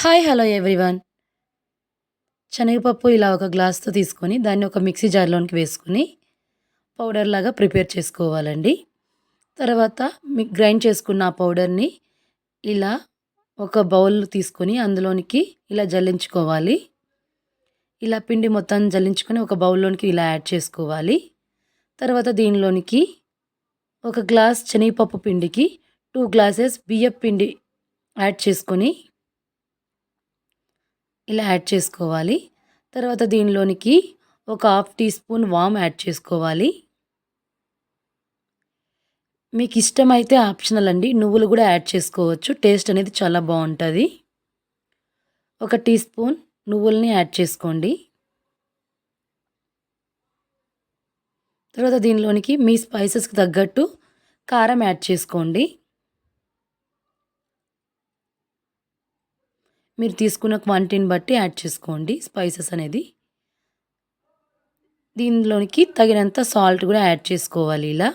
Hi hello everyone. శనగపప్పు ఇలా ఒక గ్లాస్తో తీసుకొని దాన్ని ఒక మిక్సీ జార్లోనికి వేసుకొని పౌడర్ లాగా ప్రిపేర్ చేసుకోవాలండి. తర్వాత మీ గ్రైండ్ చేసుకున్న ఆ పౌడర్ని ఇలా ఒక బౌల్ తీసుకొని అందులోనికి ఇలా జల్లించుకోవాలి. ఇలా పిండి మొత్తం జల్లించుకొని ఒక బౌల్లోనికి ఇలా యాడ్ చేసుకోవాలి. తర్వాత దీనిలోనికి ఒక గ్లాస్ శనగపప్పు పిండికి టూ గ్లాసెస్ బియ్యం పిండి యాడ్ చేసుకొని ఇలా యాడ్ చేసుకోవాలి. తర్వాత దీనిలోనికి ఒక హాఫ్ టీ స్పూన్ వామ్ యాడ్ చేసుకోవాలి. మీకు ఇష్టమైతే ఆప్షనల్ అండి. నువ్వులు కూడా యాడ్ చేసుకోవచ్చు. టేస్ట్ అనేది చాలా బాగుంటుంది. ఒక టీ స్పూన్ నువ్వుల్ని యాడ్ చేసుకోండి. తర్వాత దీనిలోనికి మీ స్పైసెస్కి తగ్గట్టు కారం యాడ్ చేసుకోండి. మీరు తీసుకున్న క్వాంటిటీని బట్టి యాడ్ చేసుకోండి. స్పైసెస్ అనేది దీనిలోనికి తగినంత సాల్ట్ కూడా యాడ్ చేసుకోవాలి ఇలా.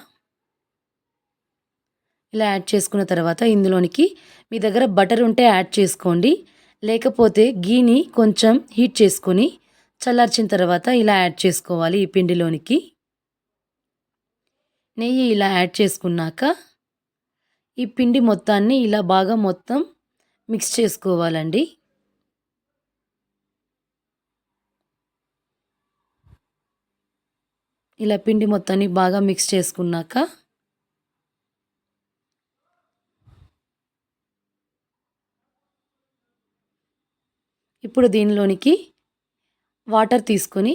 ఇలా యాడ్ చేసుకున్న తర్వాత ఇందులోనికి మీ దగ్గర బటర్ ఉంటే యాడ్ చేసుకోండి. లేకపోతే గీని కొంచెం హీట్ చేసుకొని చల్లార్చిన తర్వాత ఇలా యాడ్ చేసుకోవాలి ఈ పిండిలోనికి. నెయ్యి ఇలా యాడ్ చేసుకున్నాక ఈ పిండి మొత్తాన్ని ఇలా బాగా మొత్తం మిక్స్ చేసుకోవాలండి. ఇలా పిండి మొత్తాన్ని బాగా మిక్స్ చేసుకున్నాక ఇప్పుడు దీనిలోనికి వాటర్ తీసుకొని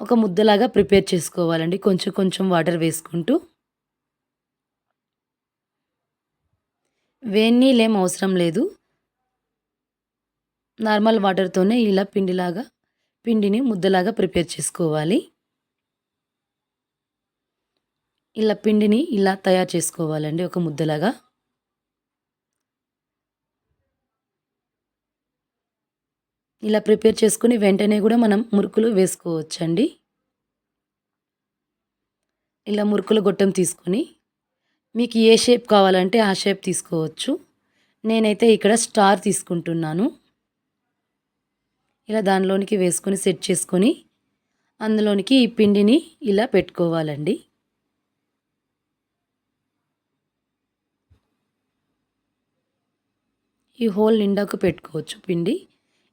ఒక ముద్దలాగా ప్రిపేర్ చేసుకోవాలండి. కొంచెం కొంచెం వాటర్ వేసుకుంటూ వేడి ఏం అవసరం లేదు. నార్మల్ వాటర్తోనే ఇలా పిండిలాగా పిండిని ముద్దలాగా ప్రిపేర్ చేసుకోవాలి. ఇలా పిండిని ఇలా తయారు చేసుకోవాలండి ఒక ముద్దలాగా. ఇలా ప్రిపేర్ చేసుకుని వెంటనే కూడా మనం మురుకులు వేసుకోవచ్చండి. ఇలా మురుకుల గొట్టం తీసుకొని మీకు ఏ షేప్ కావాలంటే ఆ షేప్ తీసుకోవచ్చు. నేనైతే ఇక్కడ స్టార్ తీసుకుంటున్నాను. ఇలా దానిలోనికి వేసుకొని సెట్ చేసుకొని అందులోనికి ఈ పిండిని ఇలా పెట్టుకోవాలండి. ఈ హోల్ నిండాకు పెట్టుకోవచ్చు పిండి.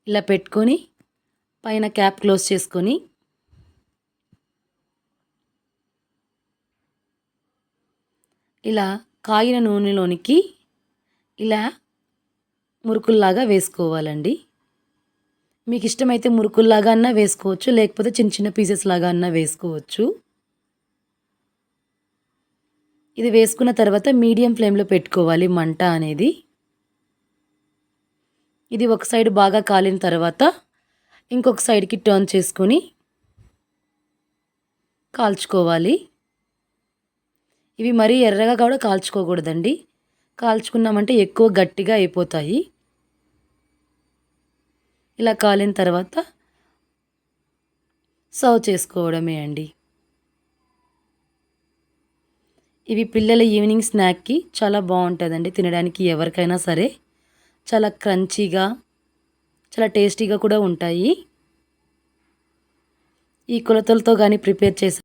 ఇలా పెట్టుకొని పైన క్యాప్ క్లోజ్ చేసుకొని ఇలా కాగిన నూనెలోనికి ఇలా మురుకుల్లాగా వేసుకోవాలండి. మీకు ఇష్టమైతే మురుకుల్లాగా అన్నా వేసుకోవచ్చు లేకపోతే చిన్న చిన్న పీసెస్ లాగా అన్నా వేసుకోవచ్చు. ఇది వేసుకున్న తర్వాత మీడియం ఫ్లేమ్లో పెట్టుకోవాలి మంట అనేది. ఇది ఒక సైడ్ బాగా కాలిన తర్వాత ఇంకొక సైడ్కి టర్న్ చేసుకొని కాల్చుకోవాలి. ఇవి మరీ ఎర్రగా కూడా కాల్చుకోకూడదండి. కాల్చుకున్నామంటే ఎక్కువ గట్టిగా అయిపోతాయి. ఇలా కాలిన తర్వాత సర్వ్ చేసుకోవడమే అండి. ఇవి పిల్లల ఈవినింగ్ స్నాక్కి చాలా బాగుంటుందండి తినడానికి ఎవరికైనా సరే. చాలా క్రంచీగా చాలా టేస్టీగా కూడా ఉంటాయి. ఈ కొలతలతో కానీ ప్రిపేర్ చేసి